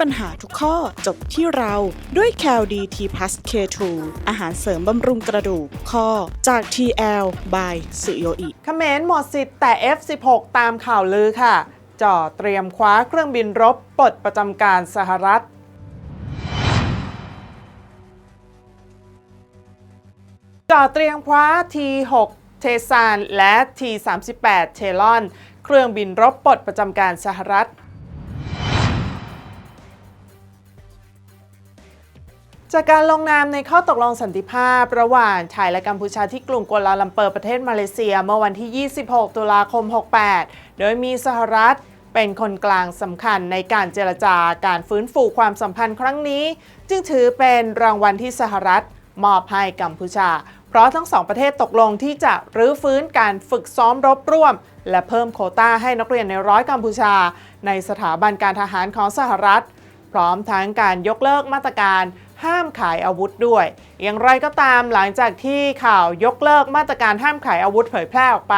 ปัญหาทุกข้อจบที่เราด้วย c a l d t plus K2 อาหารเสริมบำรุงกระดูกข้อจาก TL by สุโยอิเขมรหมดสิทธิ์แต่ F16 ตามข่าวลือค่ะ จ่อเตรียมคว้าเครื่องบินรบปลดประจำการสหรัฐจ่อเตรียมคว้า T6 เทซานและ T38 เทลอน เครื่องบินรบปลดประจำการสหรัฐ จากการลงนามในข้อตกลงสันติภาพ ระหว่างไทยและกัมพูชาที่กรุงกัวลาลัมเปอร์ประเทศมาเลเซีย เมื่อวันที่ 26 ตุลาคม 68 โดยมีสหรัฐเป็นคนกลางสำคัญในการเจรจาการฟื้นฟูความสัมพันธ์ครั้งนี้ จึงถือเป็นรางวัลที่สหรัฐมอบให้กัมพูชา เพราะทั้งสองประเทศตกลงที่จะรื้อฟื้นการฝึกซ้อมรบร่วม และเพิ่มโคต้าให้นักเรียนในร้อยกัมพูชา ในสถาบันการทหารของสหรัฐ พร้อมทั้งการยกเลิกมาตรการ ห้ามขายอาวุธด้วย อย่างไรก็ตามหลังจากที่ข่าวยกเลิกมาตรการห้ามขายอาวุธเผยแพร่ออกไป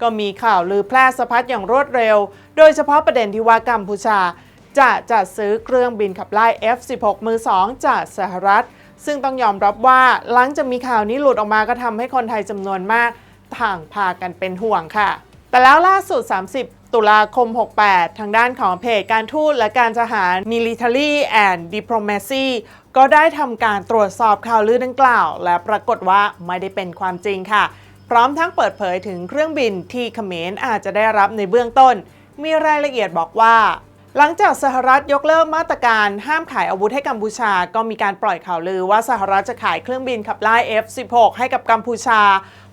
ก็มีข่าวลือแพร่สะพัดอย่างรวดเร็ว โดยเฉพาะประเด็นที่ว่ากัมพูชา จะจัดซื้อเครื่องบินขับไล่ F16 มือ 2 จากสหรัฐ ซึ่งต้องยอมรับว่าหลังจากมีข่าวนี้หลุดออกมาก็ทำให้คนไทยจำนวนมาก ต่างพากันเป็นห่วงค่ะ แต่แล้วล่าสุด 30ตุลาคม 68 ทางด้านของเพจการทูตและการทหาร Military and Diplomacy ก็ได้ทำการตรวจสอบข่าวลือดังกล่าว และปรากฏว่าไม่ได้เป็นความจริงค่ะ พร้อมทั้งเปิดเผยถึงเครื่องบินที่เขมรอาจจะได้รับในเบื้องต้น มีรายละเอียดบอกว่า หลังจากสหรัฐยกเลิกมาตรการห้ามขายอาวุธให้กัมพูชา ก็มีการปล่อยข่าวลือว่าสหรัฐจะขายเครื่องบินขับไล่ F16 ให้กับกัมพูชา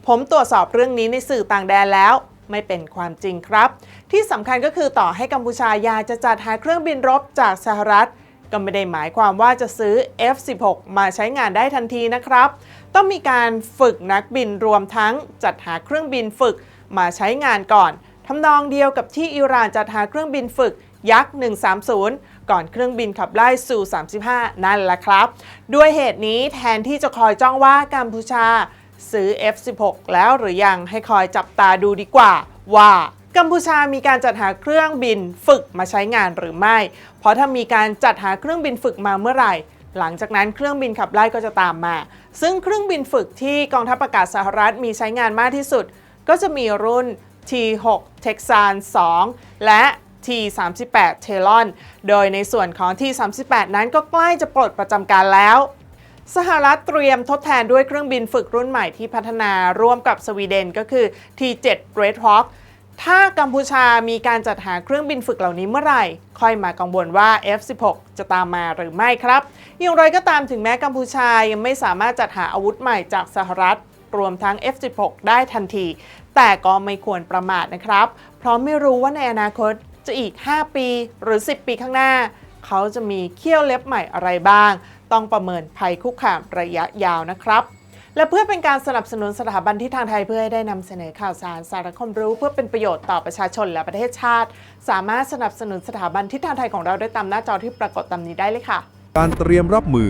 ผมตรวจสอบเรื่องนี้ในสื่อต่างแดนแล้ว ไม่เป็นความจริงครับ ที่สำคัญก็คือต่อให้กัมพูชายาจะจัดหาเครื่องบินรบจากสหรัฐ ก็ไม่ได้หมายความว่าจะซื้อ F16 มาใช้งานได้ทันทีนะครับ ต้องมีการฝึกนักบินรวมทั้งจัดหาเครื่องบินฝึกมาใช้งานก่อนทำนองเดียวกับที่อิหร่านจัดหาเครื่องบินฝึกยักษ์ 130 ก่อนเครื่องบินขับไล่สู่ 35 นั่นแหละครับ ด้วยเหตุนี้แทนที่จะคอยจ้องว่ากัมพูชา ซื้อ F16 แล้วหรือยังให้คอยจับตาดูดีกว่า ว่ากัมพูชามีการจัดหาเครื่องบินฝึกมาใช้งานหรือไม่ เพราะถ้ามีการจัดหาเครื่องบินฝึกมาเมื่อไหร่ หลังจากนั้นเครื่องบินขับไล่ก็จะตามมา ซึ่งเครื่องบินฝึกที่กองทัพอากาศสหรัฐมีใช้งานมากที่สุด ก็จะมีรุ่น T6 Texan 2 และ T38 t e l o n โดยในส่วนของ T38 นั้นก็ใกล้จะปลดประจำการแล้ว สหรัฐเตรียมทดแทนด้วยเครื่องบินฝึกรุ่นใหม่ที่พัฒนาร่วมกับสวีเดนก็คือ T7 Red Hawk ถ้ากัมพูชามีการจัดหาเครื่องบินฝึกเหล่านี้เมื่อไหร่ ค่อยมากังวลว่า F16 จะตามมาหรือไม่ครับ อย่างไรก็ตามถึงแม้กัมพูชายังไม่สามารถจัดหาอาวุธใหม่จากสหรัฐ รวมทั้ง F16 ได้ทันที แต่ก็ไม่ควรประมาทนะครับ เพราะไม่รู้ว่าในอนาคตจะอีก 5 ปีหรือ 10 ปีข้างหน้า เขาจะมีเขี้ยวเล็บใหม่อะไรบ้าง ต้องประเมินภัยคุกคามระยะยาวนะครับและเพื่อเป็นการสนับสนุนสถาบันที่ทางไทยเพื่อให้ได้นำเสนอข่าวสารสารคมรู้ เพื่อเป็นประโยชน์ต่อประชาชนและประเทศชาติ สามารถสนับสนุนสถาบันที่ทางไทยของเราได้ตามหน้าจอที่ปรากฏตามนี้ได้เลยค่ะ การเตรียมรับมือ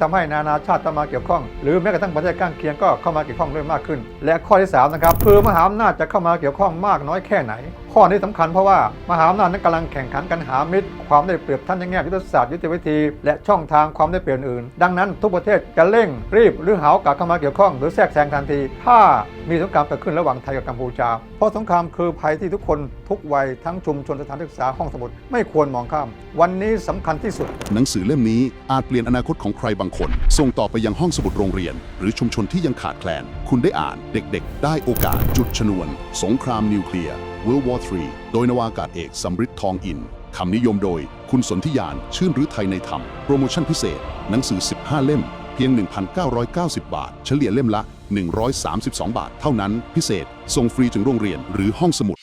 ทำให้นานาชาติต้องมาเกี่ยวข้อง หรือแม้กระทั่งประเทศข้างเคียงก็เข้ามาเกี่ยวข้องด้วยมากขึ้น และข้อที่สามนะครับคือมหาอำนาจจะเข้ามาเกี่ยวข้องมากน้อยแค่ไหน ข้อนี้สำคัญเพราะว่ามหาอำนาจนั้นกำลังแข่งขันกันหามิตร ความได้เปรียบท่านในแง่ยุทธศาสตร์ยุทธวิธี และช่องทางความได้เปรียบอื่น ดังนั้นทุกประเทศจะเร่งรีบหรือหาโอกาสเข้ามาเกี่ยวข้องหรือแทรกแซงทันที ถ้ามีสงครามเกิดขึ้นระหว่างไทยกับกัมพูชา เพราะสงครามคือภัยที่ทุกคนทุกวัยทั้งชุมชนสถานศึกษาห้องสมุดไม่ควรมองข้าม วันนี้สำคัญที่สุด หนังสือเล่มนี้อาจเปลี่ยนอนาคตของใครบางคน ส่งต่อไปยังห้องสมุดโรงเรียน หรือชุมชนที่ยังขาดแคลน คุณได้อ่านเด็กๆ ได้โอกาสจุดชนวน สงครามนิวเคลียร์ World War III โดยนวากาศเอกสำริดทองอินคำนิยมโดย คุณสนธิยาน ชื่นรือไทยในธรรม โปรโมชั่นพิเศษ หนังสือ 15 เล่ม เพียง 1,990 บาท เฉลี่ยเล่มละ 132 บาท เท่านั้นพิเศษ ส่งฟรีถึงโรงเรียนหรือห้องสมุด